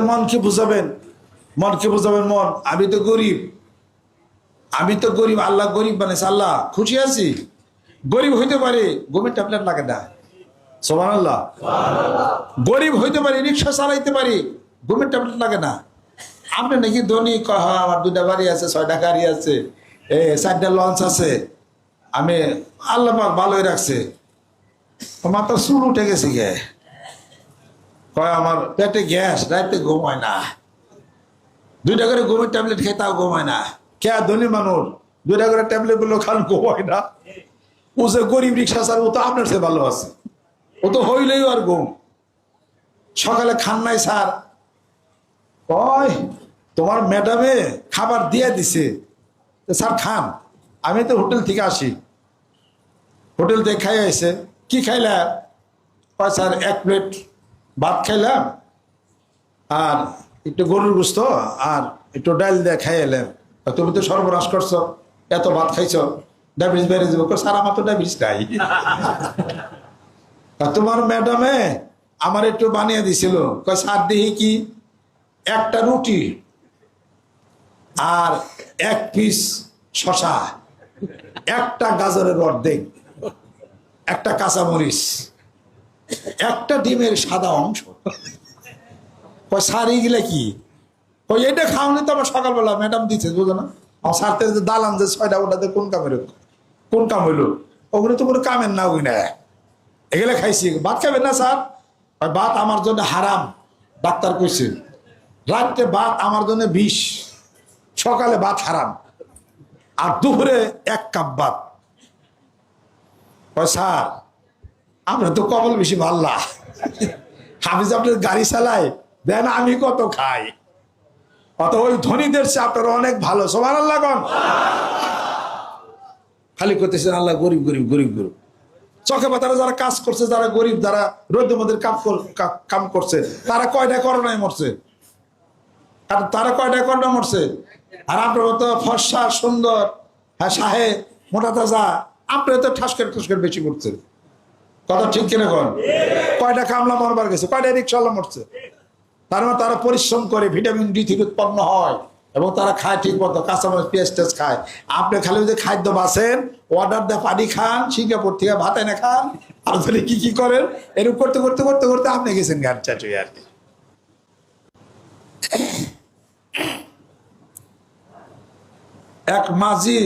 মনকে বুঝাবেন? মনকে বুঝাবেন মন? আমি তো গরিব। আমি তো গরিব, আল্লাহ গরিব বানাইছে, আল্লাহ। খুশি আছি? গরিব হইতে পারে, গমের ট্যাবলেট লাগে না। সোমান আল্লাহ গরিব হইতে পারি, রিক্সা চালাইতে পারি, গমের ট্যাবলেট লাগে না। আপনি নাকি ধনী, কয়, হয়, আমার দুটা বাড়ি আছে, ছয়টা গাড়ি আছে, এ, চারটা লঞ্চ আছে। আমি আল্লাহ ভালোই রাখছে। মাথা চুল উঠে গেছে গে। কয় আমার পেটে গ্যাস, রাইতে ঘুম হয় না। দুইটা করে ঘুমের ট্যাবলেট খেয়ে তাও ঘুম হয় না। কে ধনী মানুষ? দুইটা করে ট্যাবলেটগুলো খান, ঘুম হয় না। ও যে গরিব রিক্সা স্যার ও তো আপনার সে ভালো আছে। ও তো হইলেই আর ঘুম। সকালে খান নাই, স্যার। কয়, তোমার ম্যাডামে খাবার দিয়ে দিছে। স্যার, খান, আমি তো হোটেল থেকে আসি। হোটেল থেকে খাই আইছে। কি খাইলা? স্যার, এক প্লেট ভাত খাইলাম, আর একটু গরুর গুস্ত, আর একটু ডাল দিয়ে খাই এলাম। তুমি তো সর্বনাশ করছ, এত ভাত খাইছো ডায়াবেটিস বেড়ে যাব। স্যার, আমার তো ডায়াবেটিস নাই। তোমার ম্যাডামে আমার একটু বানিয়ে দিছিল। স্যার, দেখি কি, একটা রুটি আর এক পিস শশা একটা গাজরের অর্ধেক, একটা কাঁচামরিচ। একটা ডিমের সাদা অংশ। কয়, স্যার, এইগুলা কি? ওই এটা খাওয়ানি তো আমার সকালবেলা, ম্যাডাম দিচ্ছে বুঝো না? আমার স্যারতে যে দালান যে ছয়টা ওটাতে কোন কাম হইল? কোন কাম হইল? ওগুলো তো কোনো কামের না ওই না। এগুলো খাইছি। ভাত খাবেন না, স্যার? ভাত আমার জন্য হারাম। ডাক্তার কইছে, রাত্রে ভাত আমার জন্য বিষ। সকালে ভাত হারাম। আর দুপুরে এক কাপ ভাত। স্যার আমরা তো কবল বেশি ভাল্লা। যে আপনার গাড়ি চালায়, দেন আমি কত খাই। অত ওই ধনীদের চেয়ে আপনারা অনেক ভালো সবার আল্লাহ কন। খালি করতেছেন আল্লাহ গরিব গরিব গরিব গরিব। চোখে পাতারা যারা কাজ করছে, যারা গরিব, যারা রোদ্র মধ্যে কাম করছে, তারা কয়টা করোনায় মরছে? আর তারা কয়টা করোনা মরছে? আর আপনার তো ফর্সা, সুন্দর হ্যাঁ সাহে মোটা তাজা আপনি তো ঠাসকের ঠাসকের বেশি করছেন কথা ঠিক কিনা কন? কয়টা কামলা মরবার গেছে, কয়টা রিক্সাওয়ালা মরছে? তার মানে তারা পরিশ্রম করে ভিটামিন ডি থেকে উৎপন্ন হয় এবং তারা খায় ঠিক মতো, কাঁচামরিচ, পেঁয়াজ টেস্ট খায়। আপনি খালি যদি খাদ্য বাসেন অর্ডার দিয়ে পানি খান, সিঙ্গাপুর থেকে ভাত এনে খান, আর তাহলে কি কি করেন? এরকম করতে করতে করতে করতে আপনি গেছেন গান চাচুই আর কি। এক মাঝি,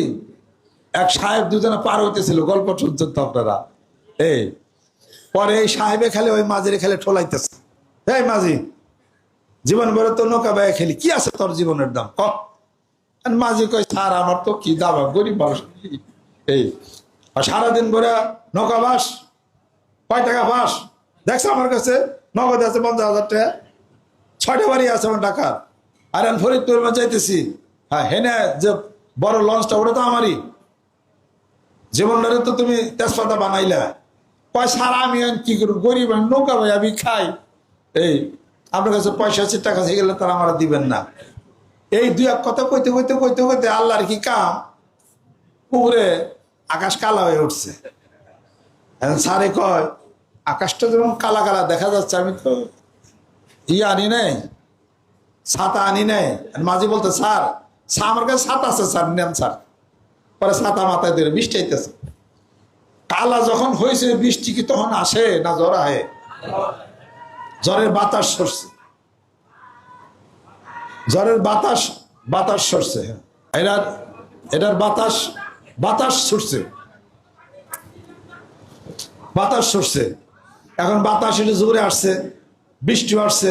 এক সাহেব দুজনে পার হইতেছিল, গল্প শুনছেন তো আপনারা? এই পরে এই সাহেবে খেলে ওই মাঝিরে খেলে ঠোলাইতেছে। এই মাঝি জীবন ভরে তো নৌকা বায়ে খেলি, কি আছে তোর জীবনের দাম? ক। মাঝি কই স্যার, আমার তো কি দাম? গরিব মানুষ এই সারাদিন ভরে নৌকা বাস, কয় টাকা বাস? দেখছ আমার কাছে নগদ আছে পঞ্চাশ হাজার টাকা। ছয়টা বাড়ি আছে আমার টাকা আর আমি ফরিদপুর যাইতেছি। হ্যাঁ হেনে যে বড় লঞ্চটা, ওটা তো আমারই। জীবনটারে তো তুমি তেজপাতা বানাইলা। পয়সা আমি কি করব? গরিব নৌকা ভাই, আমি খাই। এই, আপনার কাছে পয়সা আছে, টাকা গেলে তারা আমার দিবেন না। এই দুই এক কথা কইতে কইতে কইতে কইতে আল্লাহর কি কাম? পুকুরে আকাশ কালা হয়ে উঠছে। স্যারে কয়, আকাশটা যেমন কালা কালা দেখা যাচ্ছে, আমি তো ই আনি নাই, ছাতা আনি নাই। মাঝে বলতে স্যার, আমার কাছে ছাতা আছে, স্যার, নেন, স্যার। পরে ছাতা মাথায় ধরে বৃষ্টি আইতেছে। কালা যখন হয়েছে বৃষ্টি কি তখন আসে না জ্বর আহে? জ্বরের বাতাস সরছে। জ্বরের বাতাস বাতাস সরছে এটার এটার বাতাস বাতাস সরছে। বাতাস সরছে। এখন বাতাস এটা জোরে আসছে, বৃষ্টি আসছে,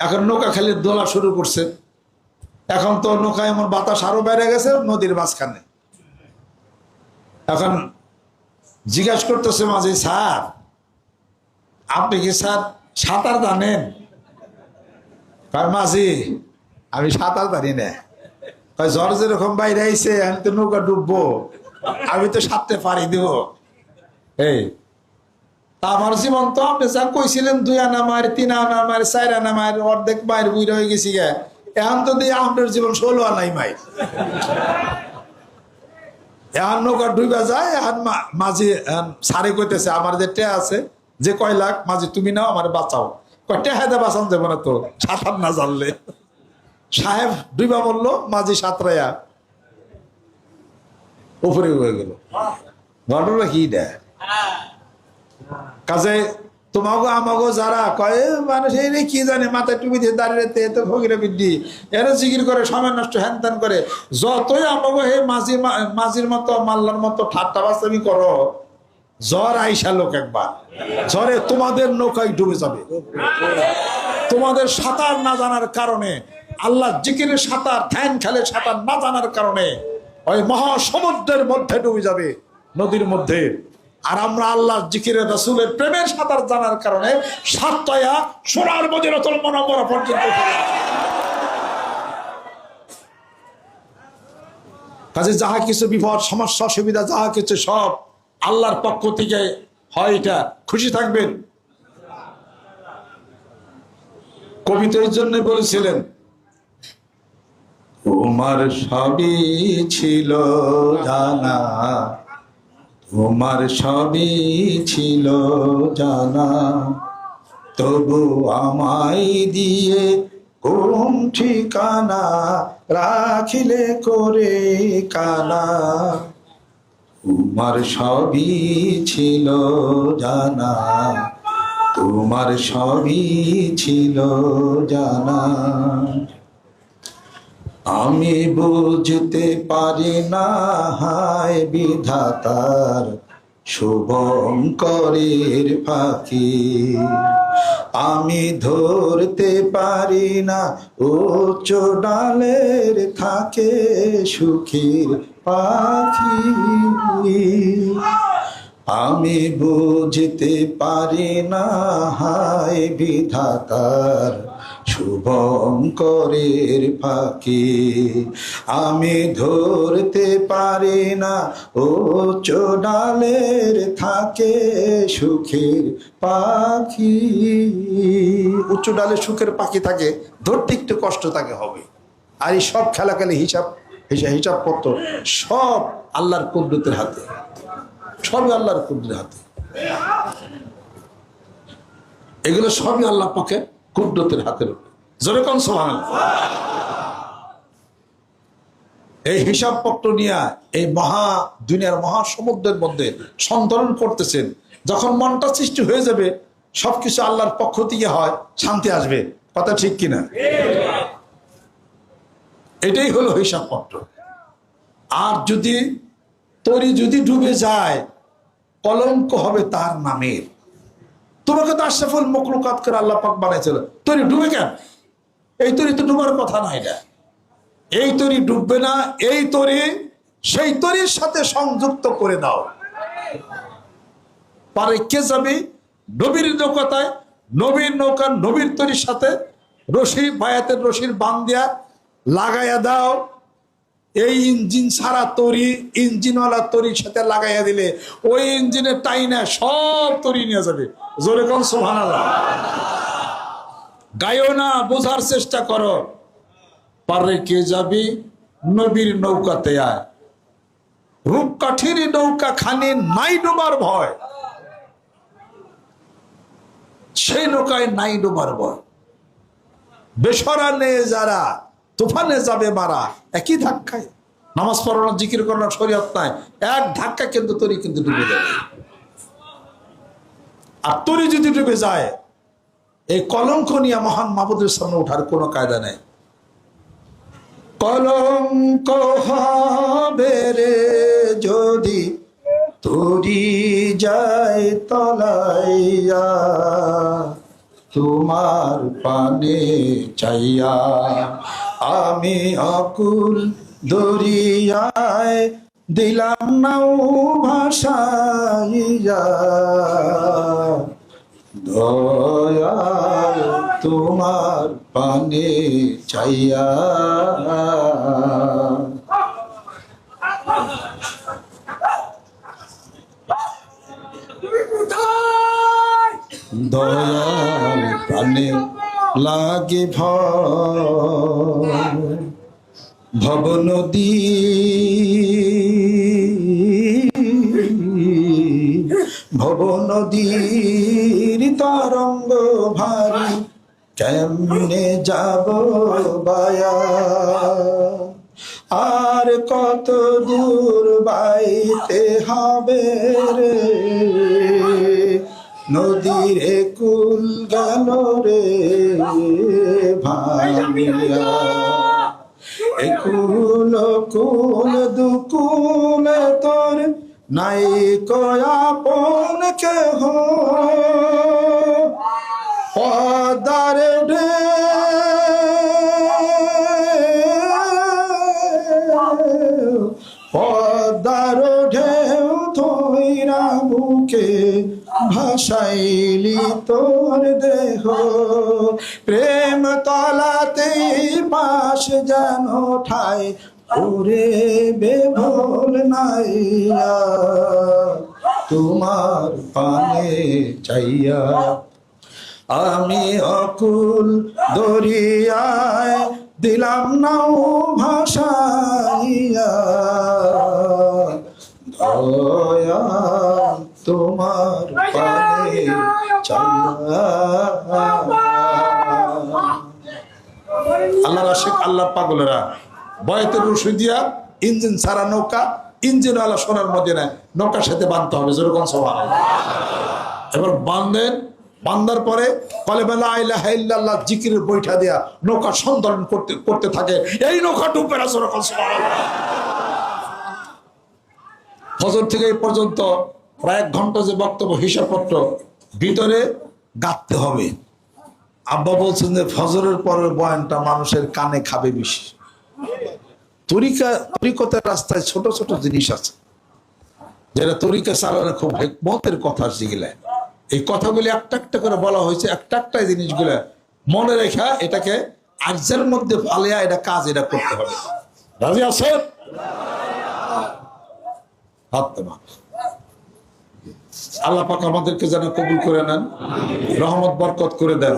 এখন নৌকা খালি দোলা শুরু করছে। এখন তো নৌকা এমন বাতাস আরও বেড়ে গেছে, নদীর মাঝখানে। এখন জিজ্ঞাসা করতেছে মাঝে, স্যার, আপনি কি স্যার সাঁতার জানেন? মাঝি, আমি সাঁতার জানি না। কয়, জ্বর যেরকম বাইরে আইছে, আমি তো নৌকা ডুববো, আমি তো সাঁততে পারি দেব। এই, তা আমার জীবন তো আপনি যা কইছিলেন, দুই আনা মার তিন আনা মার চার আনা মার অর্ধেক মায়ের বুড়ি হয়ে গেছি গে। এখন তো দিয়ে আপনার জীবন ষোলো আনাই মাই এখন নৌকা ডুইবা যায় এখন মা- মাঝি সারে কইতেছে আমার যে টে আছে যে কয় লাখ মাঝি তুমি নাও আমার বাঁচাও। টে হায়দা বাঁচান যাব না তো সাঁতার না জানলে সাহেব ডুইবা বলল মাঝি সাঁতরাইয়া উপরে হয়ে গেল। ঘটনা কি দেয় কাজে তোমাকে আমাকে যারা কয় মানুষ, এই কি জানে মাথায় টুপি দিয়ে দাঁড়িয়ে তে তো ফকিরে বিদ্যি এরা জিকির করে, সময় নষ্ট হ্যান করে। যতই আমাকে হে মাঝি মাঝির মতো, মাল্লার মতো, ঠাট্টা বাস্তামি করো। জ্বর আইসা লোক একবার। জ্বরে তোমাদের নৌকায় ডুবে যাবে। তোমাদের সাঁতার না জানার কারণে, আল্লাহ জিকিরের সাঁতার, ধ্যান খেলে সাঁতার না জানার কারণে, ওই মহাসমুদ্রের মধ্যে ডুবে যাবে, নদীর মধ্যে। আর আমরা আল্লাহ জিকিরের রাসূলের প্রেমের সাঁতার জানার কারণে সাতয়া সোনার মদিনাতুল মনোমরা পর্যন্ত। কাজে যাহা কিছু বিপদ, সমস্যা সুবিধা যাহা কিছু সব আল্লাহর পক্ষ থেকে হয় এটা খুশি থাকবেন কবিতার জন্য বলেছিলেন, তোমার সবই ছিল জানা তোমার সবই ছিল জানা। তবু আমায় দিয়ে কোন ঠিকানা রাখিলে করে কানা। তোমার সবই ছিল জানা। তোমার সবই ছিল জানা। আমি বুঝতে পারি না, হায় বিধাতার শুভঙ্করের ফাঁকি। আমি ধরতে পারি না, উচ্চ চোডালের থাকে সুখীর পাখি। আমি বুঝতে পারি না, হায় বিধাতার শুভঙ্করের ফাঁকি। আমি ধরতে পারি না, ও ডালের থাকে সুখের পাখি। উচ্চ ডালে সুখের পাখি থাকে, ধরতে একটু কষ্ট তাকে হবে। আর এই সব খেলা খেলে হিসাব হিসাব হিসাবপত্র সব আল্লাহর কুদরতের হাতে। সবই আল্লাহর কুদরতের হাতে। এগুলো সবই আল্লাহ পাকে কুদরতের হাতের জোরে কোন সোহান এই হিসাবপত্র নিয়ে এই মহা, দুনিয়ার মহাসমুদ্রের মধ্যে সন্তরণ করতেছেন। যখন মনটা সৃষ্টি হয়ে যাবে, সবকিছু আল্লাহর পক্ষ থেকে হয়, শান্তি আসবে। কথা ঠিক কিনা? এটাই হলো হিসাবপত্র। আর যদি তরি যদি ডুবে যায়, কলঙ্ক হবে তার নামের। তোমাকে তো আশরাফুল মকলুকাত করে আল্লাহ পাক বানাইছিল তরি ডুবে কেন? এই তরি তো ডুবার কথা না এই তরি ডুববে না, এই তরি সেই তরির সাথে সংযুক্ত করে দাও। পারে কে যাবে? নবীর নৌকাতায় নবীর নৌকা, নবীর তরির সাথে রশি, বায়াতের রশির বান দিয়া লাগাইয়া দাও। এই ইঞ্জিন সারা তরি, ইঞ্জিনওয়ালা তরির সাথে লাগাইয়া দিলে ওই ইঞ্জিনের টাইনা সব তরি নিয়ে যাবে। জোরে কোন সোহান গাইও না, বোঝার চেষ্টা করো। পারে কে যাবি? নবীর নৌকাতে আয়। রূপকাঠির নৌকা খানে নাই ডোবার ভয়। সেই নৌকায় নাই ডোবার ভয়। বেসরা নে যারা, তুফানে যাবে মারা, একই ধাক্কায়। নামাজ পড়ানো জিকির করানো শরীয়ত নাই। এক ধাক্কা কিন্তু তরি কিন্তু ডুবে যাবে। আর তরি যদি ডুবে যায় এই কলঙ্ক নিয়ে মহান মাহবুদের সামনে ওঠার কোনো কায়দা নেই। কলঙ্ক হবে রে যদি তরি যায় তলাইয়া, তোমার পানে চাইয়া আমি অকুল দরিয়ায় দিলাম নাও ভাষাইয়া দয়াল তোমার পানে চাইয়া দয়াল প্রাণে লাগে ভব নদী ভব নদীর তরঙ্গ ভারী কেমনে যাব বায়া? আর কত দূর বাইতে হবে রে? নদীর কুল গেল রে ভাইয়া একুল কুল দুকুল তোর নাই কয়া কয়াপন কেহ? পদার ঢে। পদার ঢেউ ধৈরা বুকে ভাসাইলি তোর দেহ। প্রেম তলাতে পাশ যেন ঠাই, ওরে বেভোল নাইয়া, তোমার পানে চাইয়া আমি অকুল দরিয়ায় দিলাম নাও ভাষাইয়া তোমার আল্লাহ আশেক আল্লাহ পাগলেরা বয়তের রসুই দিয়া ইঞ্জিন ছাড়া নৌকা, ইঞ্জিন আলা সোনার মধ্যে নেয় নৌকার সাথে বাঁধতে হবে, যেরকম সবার। এবার বাঁধেন বান্দার পরে কলে বেলা আইলা হাইল্লাহ জিকিরের বৈঠা দেয়া নৌকা সন্ধান করতে করতে থাকে। এই নৌকা ডুবে ফজর থেকে এই পর্যন্ত প্রায় এক ঘণ্টা যে বক্তব্য, হিসাবপত্র, ভিতরে গাঁথতে হবে। আব্বা বলছেন যে, ফজরের পরের বয়ানটা মানুষের কানে খাবে বেশি। তরিকা, তরিকতার রাস্তায় ছোট ছোট জিনিস আছে। যেটা তরিকা চালানো খুব হেকমতের কথা যেগুলা এই কথাগুলি একটা একটা করে বলা হয়েছে একটা একটা জিনিসগুলো মনে রেখা এটাকে আর্যের মধ্যে ফালিয়া এটা কাজ এটা করতে হবে। রাজি আছে হাত। আল্লাহ পাক আমাদেরকে যেন কবুল করে নেন, রহমত, বরকত করে দেন।